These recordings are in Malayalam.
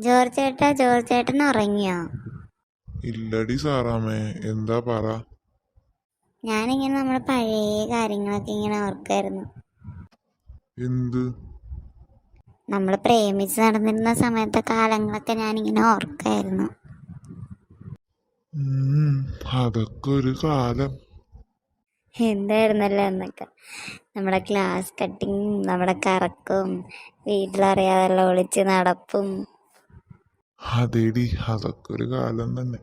ജോർജ് ചേട്ടാ ജോർജ് ചേട്ടൻ ഉറങ്ങിയോ? ഇല്ലടി സാറാമേ എന്താ പറ? ഞാനിങ്ങനെ നമ്മുടെ പഴയ കാര്യങ്ങളൊക്കെ ഇങ്ങനെ ഓർക്കായിരുന്നു. എന്ത്? നമ്മൾ പ്രേമിച്ച് നടന്നിരുന്ന സമയത്തെ കാലങ്ങളൊക്കെ ഞാനിങ്ങനെ ഓർക്കായിരുന്നു. അതൊക്കെ ഒരു കാലം. എന്തായിരുന്നല്ലോ എന്നൊക്കെ നമ്മുടെ ക്ലാസ് കട്ടിങ്ങും നമ്മുടെ കറക്കും വീട്ടിലറിയാതെല്ലാം ഒളിച്ച് നടപ്പും അതേടി അതൊക്കെ ഒരു കാലം തന്നെ.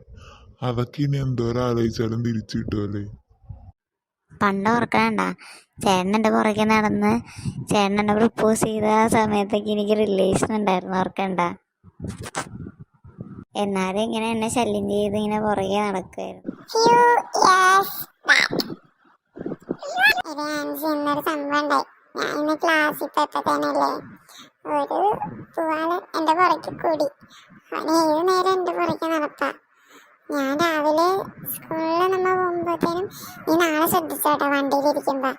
അതൊക്കെ ഇനി എന്തോരം ആലോചിച്ചാലും തിരിച്ചു കിട്ടുമല്ലേ പണ്ട് ഓർക്കണ്ട ചേട്ടന്റെ പുറകെ നടന്ന് ചേട്ടന്റെ പ്രപ്പോസ് ചെയ്ത ആ സമയത്തൊക്കെ എനിക്ക് റിലേഷൻ ഉണ്ടായിരുന്നു ഓർക്കണ്ട. എന്നാലും ഇങ്ങനെ എന്നെ ശല്യം ചെയ്ത് ഇങ്ങനെ പുറകെ നടക്കുമായിരുന്നു ഡാൻസ് എന്നൊരു സംഭവം ഉണ്ടായി. ഞാൻ ഇന്ന് ക്ലാസ്സിൽ പോയപ്പോഴത്തേനല്ലേ ഒരു പൂവാൾ എന്റെ പുറയ്ക്ക് കൂടി. അവന് ഏത് നേരം എന്റെ പുറയ്ക്ക് നടപ്പാ ഞാൻ രാവിലെ സ്കൂളിൽ നമ്മൾ പോകുമ്പോഴത്തേനും നീ നാളെ ശ്രദ്ധിച്ചോട്ടെ വണ്ടിയിലിരിക്കുമ്പോൾ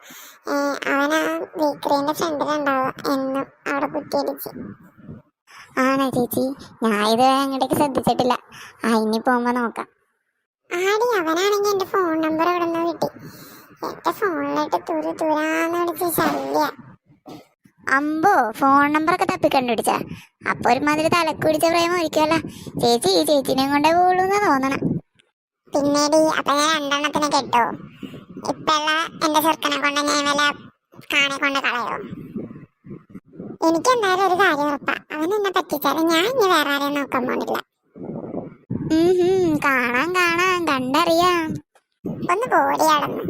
അവൻ ആ ബേക്കറീന്റെ ഫ്രണ്ടിലുണ്ടാവുക എന്നും അവിടെ കുത്തിയടിച്ച് ആണോ ചേച്ചി? ഞാൻ ഇത് അങ്ങോട്ടേക്ക് ശ്രദ്ധിച്ചിട്ടില്ല. ആ ഇനി പോകുമ്പോൾ നോക്കാം. ആടി അവനാണെങ്കിൽ എന്റെ ഫോൺ നമ്പർ ഇവിടെ നിന്ന് കിട്ടി? എന്റെ ഫോണിലോട്ട് തുരു തുരാന്ന് വിളിച്ച് ശല്യ. അമ്പോ ഫോൺ നമ്പറൊക്കെ തപ്പി കണ്ടുപിടിച്ച അപ്പൊ ഒരുമാതിരി തലക്കുടിച്ച പ്രേമം ഒരിക്കല ചേച്ചി ഈ ചേച്ചിനെയും കൊണ്ടേ പോളൂന്ന് തോന്നണം. പിന്നീട് അപ്പൊ ഞാൻ രണ്ടെണ്ണത്തിന് കെട്ടോ. ഇപ്പള്ള എന്റെ ചെറുക്കനെ കൊണ്ട് ഞാൻ വല്ല കാണെ കൊണ്ട് കളയോ എനിക്ക് എന്തായാലും ഒരു കാര്യം ഉറപ്പാ. അവൻ എന്നെ പറ്റിച്ചാലും ഞാൻ ഇനി വേറെ ആരെയും നോക്കാൻ പോണില്ല. കാണാൻ കാണാം കാണാം കണ്ടറിയാം. ഒന്ന് പോടി അടന്ന്